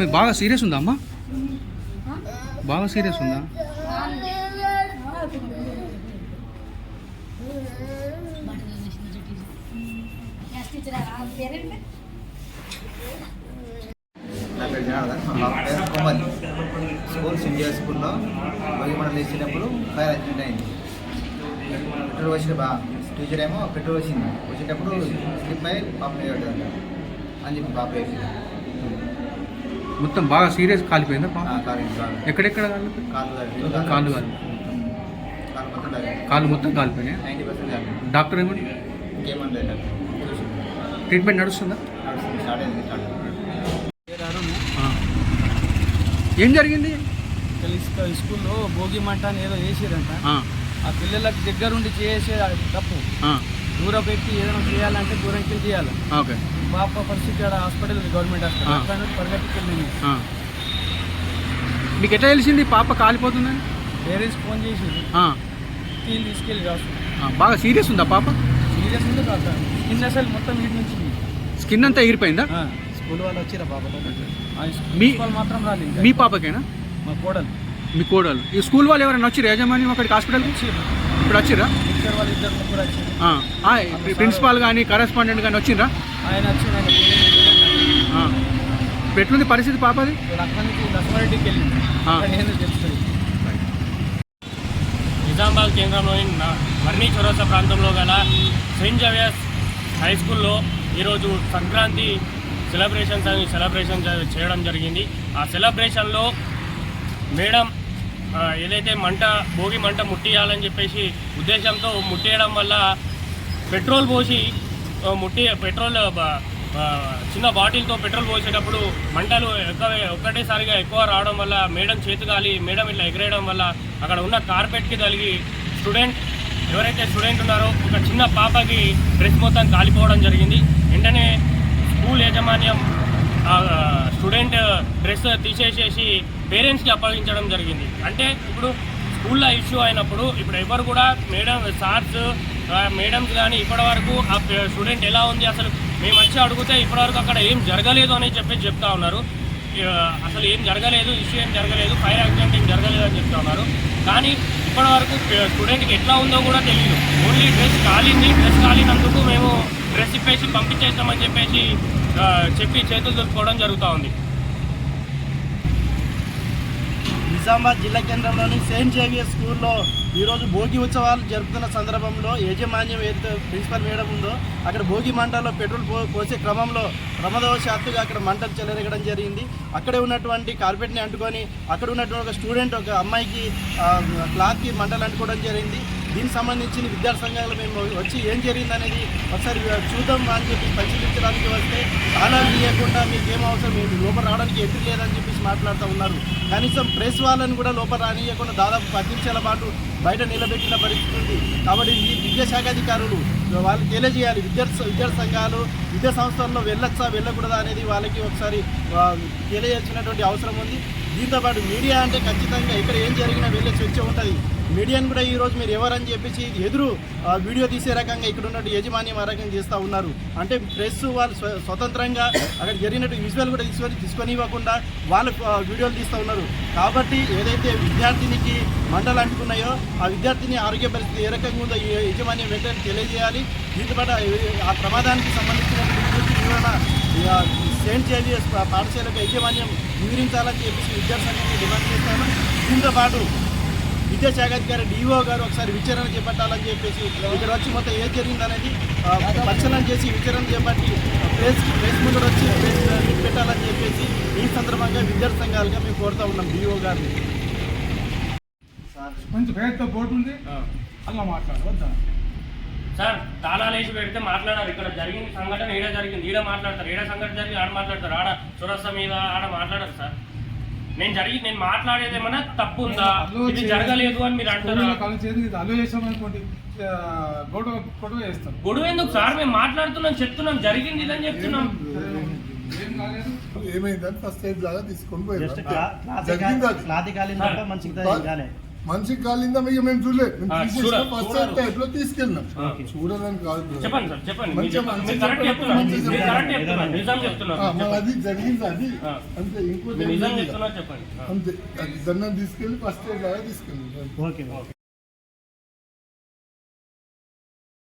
ఏమి బాగా సీరియస్ ఉందా అమ్మా? బాగా సీరియస్ ఉందా? పేరెంట్ నా పేరు జనార్దన్ మా పేరు స్కూల్ సిండియా స్కూల్లో భోగి వేసినప్పుడు ఫైర్ యాక్సిడెంట్ అయింది. పెట్రోల్ వచ్చిన బా టీచర్ ఏమో పెట్రోల్ వచ్చింది వచ్చేటప్పుడు స్లిప్ అయి పాప అని చెప్పి పాప వేసింది మొత్తం బాగా సీరియస్ కాలిపోయిందా పాప? ఎక్కడెక్కడ కాలిపోయింది కాలు తగిలింది. కాలు కాదు. కాలు మొత్తం తగిలింది కాళ్ళు మొత్తం కాలిపోయినాయి? డాక్టర్ చూసి ట్రీట్మెంట్ నడుస్తుందా. ఏం జరిగింది? స్కూల్లో భోగి మంట అని ఏదో చేసిరంట. ఆ, ఆ పిల్లలకు దగ్గరుండి చేసే అది తప్పు. ఆ, దూరం పెట్టి ఏదైనా చేయాలంటే దూరంకి వెళ్ళి చేయాలి. ఓకే. పాప పరిస్థితి ఇక్కడ హాస్పిటల్ గవర్నమెంట్ హాస్పిటల్. ఆ. అక్కడ నుంచి పరిగెత్తుకు వెళ్ళింది ఆ. మీకు ఎట్లా తెలిసింది? పాప కాలిపోతుందని? పేరెంట్స్ ఫోన్ చేసి ఆ, తీసుకెళ్ళి ఆ, బాగా సీరియస్ ఉందా పాప? సీరియస్ ఉంది కాదు కింద అసలు మొత్తం వీటి నుంచి స్కిన్ అంతా ఎగిరిపోయిందా. స్కూల్ వాళ్ళు వచ్చిరా ఆ మీ- స్కూల్ మాత్రం రాలేదు మీ పాపకేనా? మా కోడలు. మీ కోడలు. ఈ స్కూల్ వాళ్ళు ఎవరైనా వచ్చారు యాజమాన్యం అక్కడికి హాస్పిటల్కి? వచ్చారు ఇప్పుడు వచ్చిరా ప్రిన్సిపాల్ కానీ కరెస్పాండెంట్ కానీ వచ్చిండ్రా ఆయన. ఇప్పుడు ఎట్లుంది పరిస్థితి పాపది? నిజామాబాద్ కేంద్రంలోని వర్ణి చౌరస్తా ప్రాంతంలో గల సెయింట్ జవేర్స్ హై స్కూల్లో ఈరోజు సంక్రాంతి సెలబ్రేషన్స్ అని సెలబ్రేషన్ చేయడం జరిగింది. ఆ సెలబ్రేషన్లో మేడం ఏదైతే మంట భోగి మంట ముట్టియాలని చెప్పేసి ఉద్దేశంతో ముట్టేయడం వల్ల పెట్రోల్ పోసి ముట్టి పెట్రోల్ చిన్న బాటిల్తో పెట్రోల్ పోసేటప్పుడు మంటలు ఎక్కువ ఒక్కటేసారిగా ఎక్కువ రావడం వల్ల మేడం చేతి గాలి మేడం ఇట్లా ఎగరేయడం వల్ల అక్కడ ఉన్న కార్పెట్కి తగిలి స్టూడెంట్ ఎవరైతే స్టూడెంట్ ఉన్నారో ఒక చిన్న పాపకి డ్రెస్ మొత్తం కాలిపోవడం జరిగింది. వెంటనే స్కూల్ యాజమాన్యం స్టూడెంట్ డ్రెస్ తీసేసేసి పేరెంట్స్కి అప్పగించడం జరిగింది. అంటే ఇప్పుడు స్కూల్లో ఇష్యూ అయినప్పుడు ఇప్పుడు ఎవరు కూడా మేడం సార్స్ మేడమ్స్ కానీ ఇప్పటి వరకు ఆ స్టూడెంట్ ఎలా ఉంది అసలు? మేము వచ్చి అడిగితే ఇప్పటివరకు అక్కడ ఏం జరగలేదు అని చెప్పి చెప్తా ఉన్నారు. అసలు ఏం జరగలేదు ఇష్యూ ఏం జరగలేదు ఫైర్ యాక్సిడెంట్ ఏం జరగలేదు అని చెప్తా ఉన్నారు. కానీ ఇప్పటివరకు స్టూడెంట్కి ఎట్లా ఉందో కూడా తెలియదు ఓన్లీ డ్రెస్ కాలింది డ్రెస్ కాలినందుకు మేము డ్రెస్ ఇప్పేసి పంపించేస్తామని చెప్పేసి చెప్పి చేతులు దొరుకుకోవడం జరుగుతూ ఉంది. నిజామాబాద్ జిల్లా కేంద్రంలోని సెయింట్ జేవియర్ స్కూల్లో ఈరోజు భోగి ఉత్సవాలు జరుపుతున్న సందర్భంలో యాజమాన్యం ఏదైతే ప్రిన్సిపల్ మేడం ఉందో అక్కడ భోగి మంటల్లో పెట్రోల్ పో పోసే క్రమంలో ప్రమాదవశాత్తుగా అక్కడ మంటలు చెలరేగడం జరిగింది. అక్కడే ఉన్నటువంటి కార్పెట్ని అంటుకొని అక్కడ ఉన్నటువంటి ఒక స్టూడెంట్ ఒక అమ్మాయికి క్లాత్కి మంటలు అంటుకోవడం జరిగింది. దీనికి సంబంధించిన విద్యార్థి సంఘాలు మేము వచ్చి ఏం జరిగింది అనేది ఒకసారి చూద్దాం అని చెప్పి పరిశీలించడానికి వస్తే తాళాలు తీయకుండా మీకు ఏం అవసరం మీరు లోపల రావడానికి ఎదురు లేదని చెప్పేసి మాట్లాడుతూ ఉన్నారు. కనీసం ప్రెస్ వాళ్ళని కూడా లోపల రానియకుండా దాదాపు పది నిమిషాల పాటు బయట నిలబెట్టిన పరిస్థితి ఉంది. కాబట్టి ఈ విద్యాశాఖ అధికారులు వాళ్ళు తెలియజేయాలి విద్యార్థి విద్యార్థి సంఘాలు విద్యా సంస్థల్లో వెళ్ళొచ్చా వెళ్ళకూడదా అనేది వాళ్ళకి ఒకసారి తెలియజేసినటువంటి అవసరం ఉంది. దీంతో పాటు మీడియా అంటే ఖచ్చితంగా ఇక్కడ ఏం జరిగినా వెళ్ళే చర్చ ఉంటుంది. మీడియాను కూడా ఈరోజు మీరు ఎవరని చెప్పేసి ఎదురు వీడియో తీసే రకంగా ఇక్కడ ఉన్నట్టు యజమాని ఆ రకంగా చేస్తూ ఉన్నారు. అంటే ప్రెస్ వాళ్ళు స్వ- స్వతంత్రంగా అక్కడ జరిగినట్టు విజువల్ కూడా తీసుకొని తీసుకొని ఇవ్వకుండా వాళ్ళు వీడియోలు తీస్తూ ఉన్నారు. కాబట్టి ఏదైతే విద్యార్థినికి మంటలు అంటుకున్నాయో ఆ విద్యార్థిని ఆరోగ్య పరిస్థితి ఏ రకంగా ఉందో ఈ యజమాన్యం వెంటనే తెలియజేయాలి. దీంతో పాటు ఆ- ప్రమాదానికి సంబంధించిన వివరణ సెండ్ సెయింట్ పాఠశాలకు యాజమాన్యం వివరించాలని చెప్పేసి విద్యార్థి డిమాండ్ చేస్తాను దీంతో విద్యాశాఖ అధికారి డిఓ గారు ఒకసారి విచారణ చేపట్టాలని చెప్పేసి ఇక్కడ వచ్చి మొత్తం ఏం జరిగిందనేది పరిశీలన చేసి విచారణ చేపట్టి ప్రెస్ ప్రెస్ ముందు వచ్చి పెట్టాలని చెప్పేసి ఈ సందర్భంగా విద్యార్థి సంఘాలుగా మేము కోరుతా ఉన్నాం డిఓ గారిని. మంచి పేరుతో బోర్డు ఉంది. అలా మాట్లాడు వద్దా? సార్ తాళాలు వేసి పెడితే మాట్లాడారు ఇక్కడ జరిగింది సంఘటన ఈడ జరిగింది. ఈడ మాట్లాడతారు. ఈడ సంఘటన జరిగి ఆడ మాట్లాడతారు. ఆడ సురస్త మీద ఆడ మాట్లాడరు సార్. నేను జరిగి నేను మాట్లాడేది ఏమన్నా తప్పు ఉందా ఇది జరగలేదు అని మీరు అంటారు? గొడవ గొడవ చేస్తాం. గొడవ ఎందుకు సార్? మేము మాట్లాడుతున్నాం చెప్తున్నాం జరిగింది ఇదని చెప్తున్నాం. ఏం కాలేదు. ఏమైందని ఫస్ట్ ఎయిడ్ లాగా తీసుకొని జస్ట్ మనిషికి కాలిందా ఇక మేము చూడలేదు. ఫస్ట్ చూడాలి. టైప్లో తీసుకెళ్ళినాం. చూడాలని కాదు. అది జరిగింది అది. అంతే ఇంకోటి ఆ. అంతే అది దండం తీసుకెళ్ళి ఫస్ట్ ఎయిడ్ లాగా తీసుకెళ్ళి ఓకే.